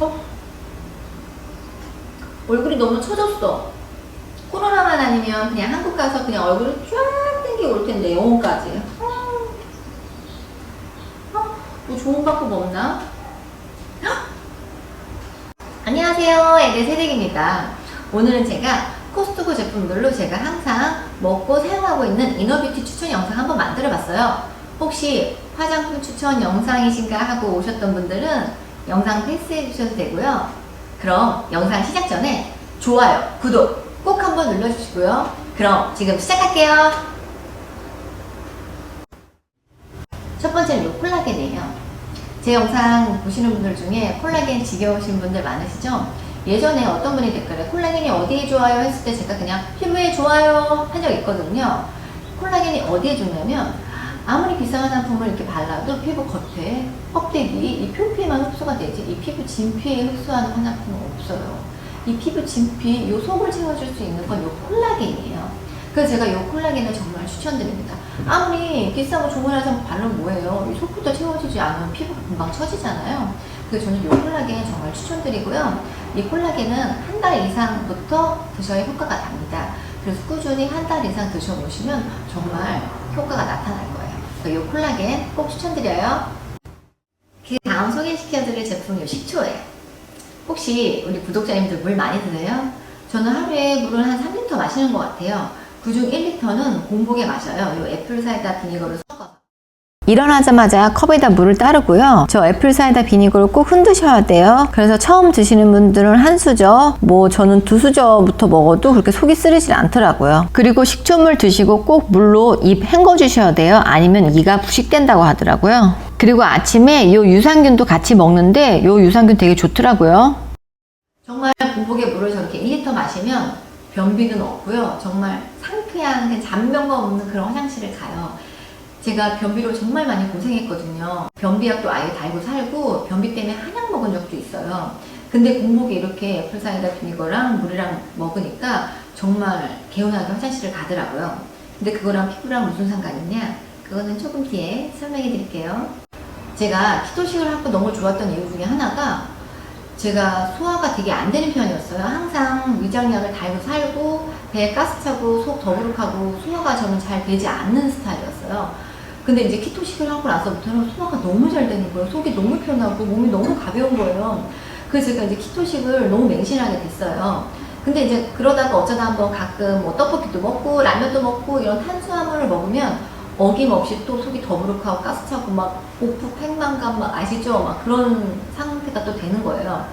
어? 얼굴이 너무 처졌어. 코로나만 아니면 그냥 한국 가서 그냥 얼굴을 쫙 땡기고 올 텐데 영혼까지. 어, 어, 뭐 좋은 방법 없나? 헉! 안녕하세요. 에덴 세댁입니다. 오늘은 제가 코스트코 제품들로 제가 항상 먹고 사용하고 있는 이너뷰티 추천 영상 한번 만들어 봤어요. 혹시 화장품 추천 영상이신가 하고 오셨던 분들은 영상 패스해 주셔도 되고요. 그럼 영상 시작 전에 좋아요, 구독 꼭 한번 눌러주시고요. 그럼 지금 시작할게요. 첫 번째는 요 콜라겐이에요. 제 영상 보시는 분들 중에 콜라겐 지겨우신 분들 많으시죠? 예전에 어떤 분이 댓글에 콜라겐이 어디에 좋아요 했을 때 제가 그냥 피부에 좋아요 한 적 있거든요. 콜라겐이 어디에 좋냐면 아무리 비싼 화장품을 이렇게 발라도 피부 겉에 껍데기 이 표피에만 흡수가 되지 이 피부 진피에 흡수하는 화장품은 없어요. 이 피부 진피 이 속을 채워줄 수 있는 건이 콜라겐이에요. 그래서 제가 이 콜라겐을 정말 추천드립니다. 아무리 비싸고 좋은 화장품 바르면 뭐예요? 이 속부터 채워지지 않으면 피부가 금방 처지잖아요. 그래서 저는 이 콜라겐 정말 추천드리고요. 이 콜라겐은 한 달 이상부터 드셔야 효과가 납니다. 그래서 꾸준히 한 달 이상 드셔보시면 정말 효과가 나타날 거예요. 이 콜라겐 꼭 추천드려요. 그 다음 소개시켜드릴 제품이 이 식초예요. 혹시 우리 구독자님들 물 많이 드세요? 저는 하루에 물을 한 3리터 마시는 것 같아요. 그중 1리터는 공복에 마셔요. 이 애플 사이다 비니거를 섞어서. 일어나자마자 컵에다 물을 따르고요. 저 애플 사이다 비니거를 꼭 흔드셔야 돼요. 그래서 처음 드시는 분들은 한 수저, 뭐 저는 두 수저부터 먹어도 그렇게 속이 쓰리질 않더라고요. 그리고 식초물 드시고 꼭 물로 입 헹궈 주셔야 돼요. 아니면 이가 부식된다고 하더라고요. 그리고 아침에 요 유산균도 같이 먹는데 요 유산균 되게 좋더라고요. 정말 공복에 물을 저렇게 1리터 마시면 변비는 없고요. 정말 상쾌한 잔병과 없는 그런 화장실을 가요. 제가 변비로 정말 많이 고생했거든요. 변비약도 아예 달고 살고 변비 때문에 한약 먹은 적도 있어요. 근데 공복에 이렇게 애플사이다 비니거랑 물이랑 먹으니까 정말 개운하게 화장실을 가더라고요. 근데 그거랑 피부랑 무슨 상관이 있냐? 그거는 조금 뒤에 설명해 드릴게요. 제가 키토식을 하고 너무 좋았던 이유 중에 하나가 제가 소화가 되게 안 되는 편이었어요. 항상 위장약을 달고 살고 배에 가스 차고 속 더부룩하고 소화가 저는 잘 되지 않는 스타일이었어요. 근데 이제 키토식을 하고 나서부터는 소화가 너무 잘 되는 거예요. 속이 너무 편하고 몸이 너무 가벼운 거예요. 그래서 제가 이제 키토식을 너무 맹신하게 됐어요. 근데 이제 그러다가 어쩌다 한번 가끔 뭐 떡볶이도 먹고 라면도 먹고 이런 탄수화물을 먹으면 어김없이 또 속이 더부룩하고 가스 차고 막 오프 팽만감 막 아시죠? 막 그런 상태가 또 되는 거예요.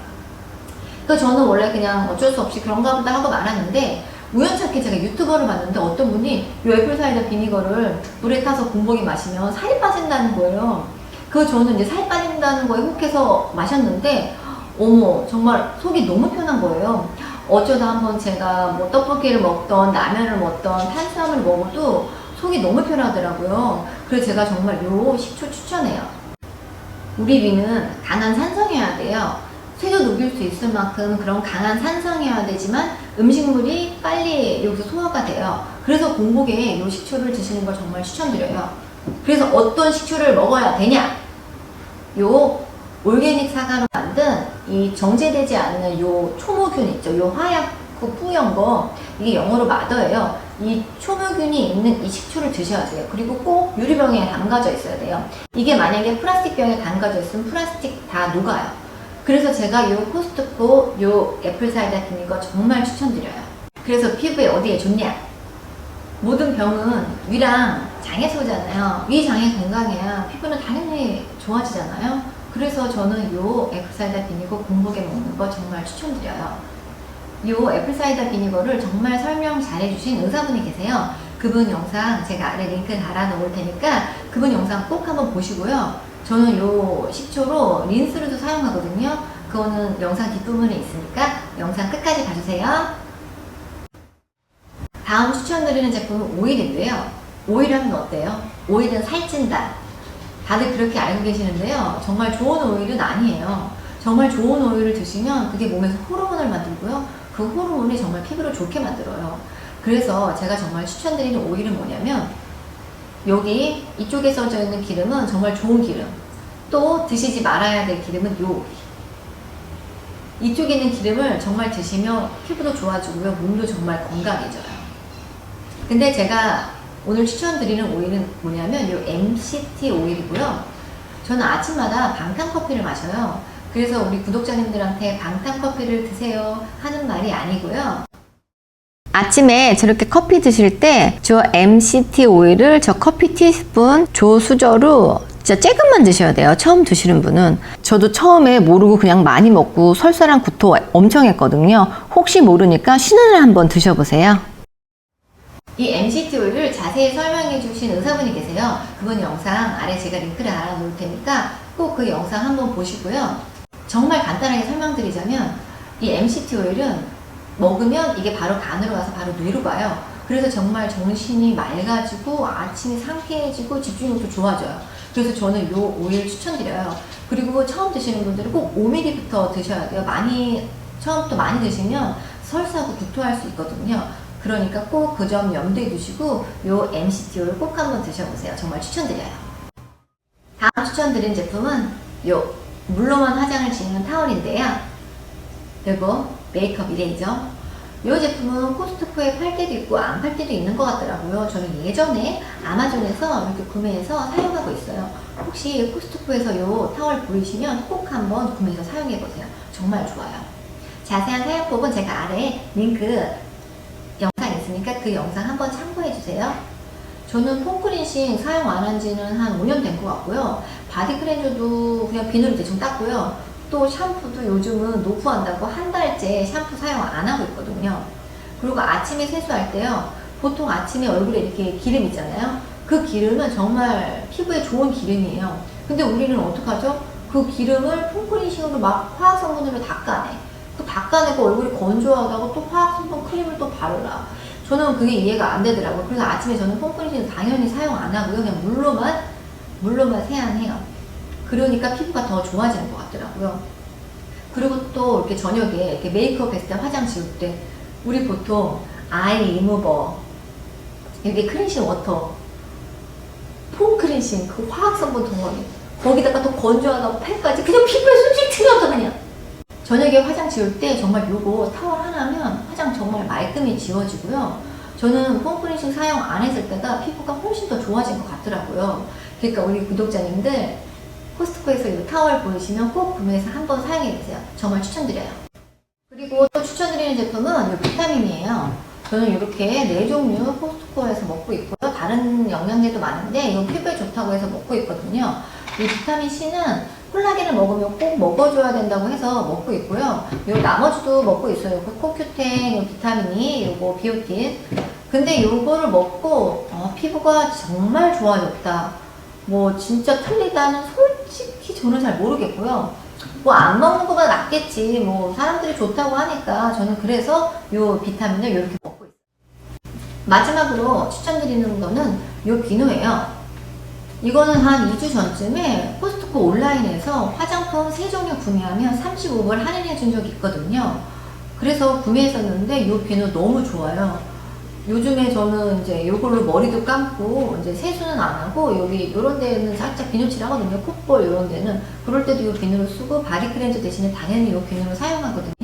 그래서 저는 원래 그냥 어쩔 수 없이 그런가 보다 하고 말았는데 우연찮게 제가 유튜버를 봤는데 어떤 분이 이 애플 사이다 비니거를 물에 타서 공복에 마시면 살이 빠진다는 거예요. 그 저는 이제 살 빠진다는 거에 혹해서 마셨는데 어머 정말 속이 너무 편한 거예요. 어쩌다 한번 제가 뭐 떡볶이를 먹던 라면을 먹던 탄수화물을 먹어도 속이 너무 편하더라고요. 그래서 제가 정말 요 식초 추천해요. 우리 위는 강한 산성이어야 돼요. 쇠도 녹일 수 있을 만큼 그런 강한 산성이어야 되지만 음식물이 빨리 여기서 소화가 돼요. 그래서 공복에 이 식초를 드시는 걸 정말 추천드려요. 그래서 어떤 식초를 먹어야 되냐? 요 올게닉 사과로 만든 이 정제되지 않는 요 초모균 있죠? 요 화약 그 뿌연 거 이게 영어로 마더예요. 이 초모균이 있는 이 식초를 드셔야 돼요. 그리고 꼭 유리병에 담가져 있어야 돼요. 이게 만약에 플라스틱 병에 담가져 있으면 플라스틱 다 녹아요. 그래서 제가 요 코스트코 요 애플 사이다 비니거 정말 추천드려요. 그래서 피부에 어디에 좋냐? 모든 병은 위랑 장에서 오잖아요. 위 장이 건강해야 피부는 당연히 좋아지잖아요. 그래서 저는 요 애플 사이다 비니거 공복에 먹는 거 정말 추천드려요. 요 애플 사이다 비니거를 정말 설명 잘 해주신 의사분이 계세요. 그분 영상 제가 아래 링크 달아 놓을 테니까 그분 영상 꼭 한번 보시고요. 저는 요 식초로 린스로도 사용하거든요. 그거는 영상 뒷부분에 있으니까 영상 끝까지 봐주세요. 다음 추천드리는 제품은 오일인데요. 오일 하면 어때요? 오일은 살찐다. 다들 그렇게 알고 계시는데요. 정말 좋은 오일은 아니에요. 정말 좋은 오일을 드시면 그게 몸에서 호르몬을 만들고요. 그 호르몬이 정말 피부를 좋게 만들어요. 그래서 제가 정말 추천드리는 오일은 뭐냐면 여기 이쪽에 써져 있는 기름은 정말 좋은 기름. 또 드시지 말아야 될 기름은 요. 이쪽에 있는 기름을 정말 드시면 피부도 좋아지고요. 몸도 정말 건강해져요. 근데 제가 오늘 추천드리는 오일은 뭐냐면 이 MCT 오일이고요. 저는 아침마다 방탄커피를 마셔요. 그래서 우리 구독자님들한테 방탄커피를 드세요 하는 말이 아니고요. 아침에 저렇게 커피 드실 때 저 MCT 오일을 저 커피 티스푼 조수저로 진짜 조금만 드셔야 돼요. 처음 드시는 분은. 저도 처음에 모르고 그냥 많이 먹고 설사랑 구토 엄청 했거든요. 혹시 모르니까 날 한번 드셔보세요. 이 MCT 오일을 자세히 설명해 주신 의사분이 계세요. 그분 영상 아래 제가 링크를 알아 놓을 테니까 꼭 그 영상 한번 보시고요. 정말 간단하게 설명드리자면 이 MCT 오일은 먹으면 이게 바로 간으로 와서 바로 뇌로 가요. 그래서 정말 정신이 맑아지고 아침이 상쾌해지고 집중력도 좋아져요. 그래서 저는 이 오일 추천드려요. 그리고 처음 드시는 분들은 꼭 5ml부터 드셔야 돼요. 많이 처음부터 많이 드시면 설사하고 구토할 수 있거든요. 그러니까 꼭 그 점 염두에 두시고 요 MCT 오일 꼭 한번 드셔보세요. 정말 추천드려요. 다음 추천드린 제품은 요 물로만 화장을 지우는 타월인데요. 그리고 메이크업 이레이저. 이 제품은 코스트코에 팔 때도 있고 안 팔 때도 있는 것 같더라고요. 저는 예전에 아마존에서 이렇게 구매해서 사용하고 있어요. 혹시 코스트코에서 이 타월 보이시면 꼭 한번 구매해서 사용해 보세요. 정말 좋아요. 자세한 사용법은 제가 아래 링크 영상 있으니까 그 영상 한번 참고해 주세요. 저는 폼크린싱 사용 안 한 지는 한 5년 된 것 같고요. 바디 클렌저도 그냥 비누로 대충 닦고요. 또 샴푸도 요즘은 노후한다고 한 달째 샴푸 사용 안 하고 있거든요. 그리고 아침에 세수할 때요. 보통 아침에 얼굴에 이렇게 기름 있잖아요. 그 기름은 정말 피부에 좋은 기름이에요. 근데 우리는 어떡하죠? 그 기름을 폼크린싱으로 막 화학성분으로 닦아내. 그 닦아내고 얼굴이 건조하다고 또 화학성분 크림을 또 바르라. 저는 그게 이해가 안 되더라고요. 그래서 아침에 저는 폼크린싱 당연히 사용 안 하고요. 그냥 물로만, 물로만 세안해요. 그러니까 피부가 더 좋아지는 것 같더라고요. 그리고 또 이렇게 저녁에 이렇게 메이크업 했을 때 화장 지울 때 우리 보통 아이 리무버 여기 클렌싱 워터 폼 클렌싱 그 화학 성분 덩어리 거기다가 또 건조하다고 팩까지 그냥 피부에 쑥쑥 튀어나가 그냥 저녁에 화장 지울 때 정말 요거 타월 하나면 화장 정말 말끔히 지워지고요. 저는 폼 클렌싱 사용 안 했을 때가 피부가 훨씬 더 좋아진 것 같더라고요. 그러니까 우리 구독자님들 코스트코에서 이 타월 보이시면 꼭 구매해서 한번 사용해 보세요. 정말 추천드려요. 그리고 또 추천드리는 제품은 이 비타민이에요. 저는 이렇게 네 종류 코스트코에서 먹고 있고요. 다른 영양제도 많은데 이건 피부에 좋다고 해서 먹고 있거든요. 이 비타민 C는 콜라겐을 먹으면 꼭 먹어줘야 된다고 해서 먹고 있고요. 요 나머지도 먹고 있어요. 그 코큐텐, 요 비타민이, 요거 비오틴. 근데 요거를 먹고 어, 피부가 정말 좋아졌다. 뭐 진짜 틀리다는 솔직히 저는 잘 모르겠고요. 뭐 안 먹는 것보다 낫겠지. 뭐 사람들이 좋다고 하니까 저는 그래서 요 비타민을 이렇게 먹고 있어요. 마지막으로 추천드리는 거는 요 비누예요. 이거는 한 2주 전쯤에 코스트코 온라인에서 화장품 세 종류 구매하면 35불 할인해 준 적이 있거든요. 그래서 구매했었는데 이 비누 너무 좋아요. 요즘에 저는 이제 이걸로 머리도 감고 이제 세수는 안 하고 여기 이런 데는 살짝 비누칠 하거든요. 콧볼 이런 데는 그럴 때도 이 비누를 쓰고 바디 클렌저 대신에 당연히 이 비누를 사용하거든요.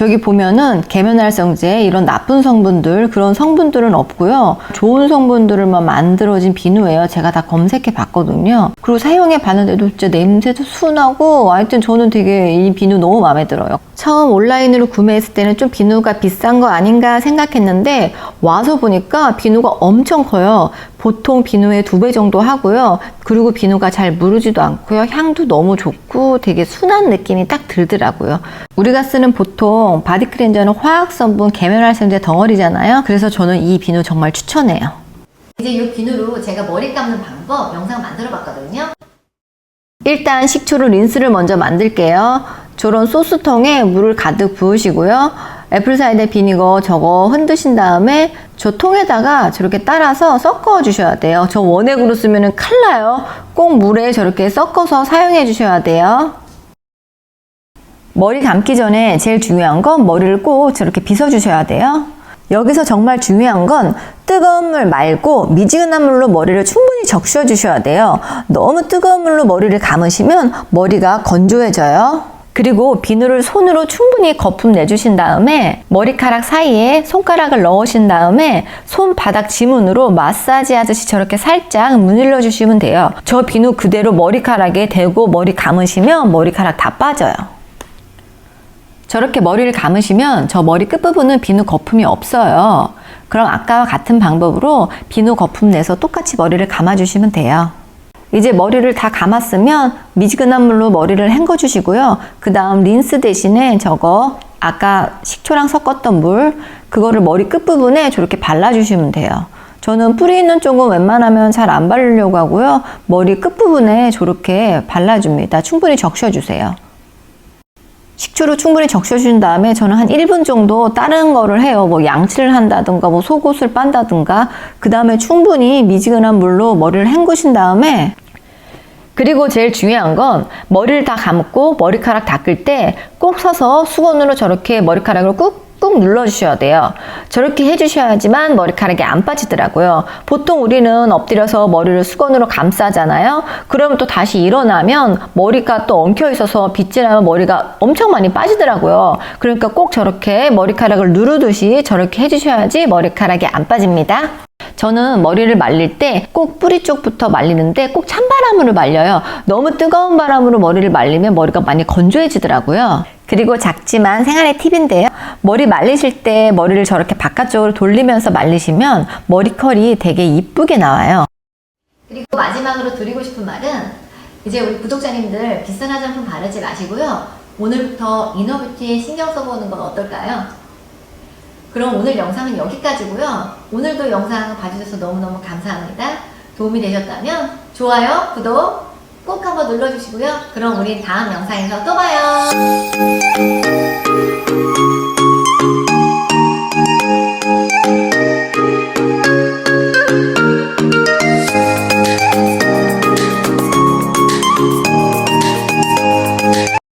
저기 보면은 계면활성제 이런 나쁜 성분들 그런 성분들은 없고요. 좋은 성분들만 만들어진 비누예요. 제가 다 검색해 봤거든요. 그리고 사용해 봤는데도 진짜 냄새도 순하고 하여튼 저는 되게 이 비누 너무 마음에 들어요. 처음 온라인으로 구매했을 때는 좀 비누가 비싼 거 아닌가 생각했는데 와서 보니까 비누가 엄청 커요. 보통 비누의 두 배 정도 하고요. 그리고 비누가 잘 무르지도 않고요. 향도 너무 좋고 되게 순한 느낌이 딱 들더라고요. 우리가 쓰는 보통 바디 클렌저는 화학 성분 계면활성제 덩어리잖아요. 그래서 저는 이 비누 정말 추천해요. 이제 이 비누로 제가 머리 감는 방법 영상 만들어 봤거든요. 일단 식초로 린스를 먼저 만들게요. 저런 소스통에 물을 가득 부으시고요. 애플사이다 비니거 저거 흔드신 다음에 저 통에다가 저렇게 따라서 섞어 주셔야 돼요. 저 원액으로 쓰면은 칼 나요. 꼭 물에 저렇게 섞어서 사용해 주셔야 돼요. 머리 감기 전에 제일 중요한 건 머리를 꼭 저렇게 빗어 주셔야 돼요. 여기서 정말 중요한 건 뜨거운 물 말고 미지근한 물로 머리를 충분히 적셔 주셔야 돼요. 너무 뜨거운 물로 머리를 감으시면 머리가 건조해져요. 그리고 비누를 손으로 충분히 거품 내주신 다음에 머리카락 사이에 손가락을 넣으신 다음에 손바닥 지문으로 마사지 하듯이 저렇게 살짝 문질러 주시면 돼요. 저 비누 그대로 머리카락에 대고 머리 감으시면 머리카락 다 빠져요. 저렇게 머리를 감으시면 저 머리 끝부분은 비누 거품이 없어요. 그럼 아까와 같은 방법으로 비누 거품 내서 똑같이 머리를 감아주시면 돼요. 이제 머리를 다 감았으면 미지근한 물로 머리를 헹궈 주시고요. 그 다음 린스 대신에 저거 아까 식초랑 섞었던 물 그거를 머리 끝부분에 저렇게 발라주시면 돼요. 저는 뿌리 있는 쪽은 웬만하면 잘 안 바르려고 하고요. 머리 끝부분에 저렇게 발라줍니다. 충분히 적셔주세요. 식초로 충분히 적셔준 다음에 저는 한 1분 정도 다른 거를 해요. 뭐 양치를 한다든가 뭐 속옷을 빤다든가 그 다음에 충분히 미지근한 물로 머리를 헹구신 다음에 그리고 제일 중요한 건 머리를 다 감고 머리카락 닦을 때 꼭 서서 수건으로 저렇게 머리카락을 꾹 꾹 눌러주셔야 돼요. 저렇게 해주셔야지만 머리카락이 안 빠지더라고요. 보통 우리는 엎드려서 머리를 수건으로 감싸잖아요. 그러면 또 다시 일어나면 머리가 또 엉켜 있어서 빗질하면 머리가 엄청 많이 빠지더라고요. 그러니까 꼭 저렇게 머리카락을 누르듯이 저렇게 해주셔야지 머리카락이 안 빠집니다. 저는 머리를 말릴 때 꼭 뿌리 쪽부터 말리는데 꼭 찬바람으로 말려요. 너무 뜨거운 바람으로 머리를 말리면 머리가 많이 건조해지더라고요. 그리고 작지만 생활의 팁인데요. 머리 말리실 때 머리를 저렇게 바깥쪽으로 돌리면서 말리시면 머리컬이 되게 이쁘게 나와요. 그리고 마지막으로 드리고 싶은 말은 이제 우리 구독자님들 비싼 화장품 바르지 마시고요. 오늘부터 이너뷰티에 신경 써보는 건 어떨까요? 그럼 오늘 영상은 여기까지고요. 오늘도 영상 봐주셔서 너무너무 감사합니다. 도움이 되셨다면 좋아요, 구독 꼭 한번 눌러주시고요. 그럼 우린 다음 영상에서 또 봐요.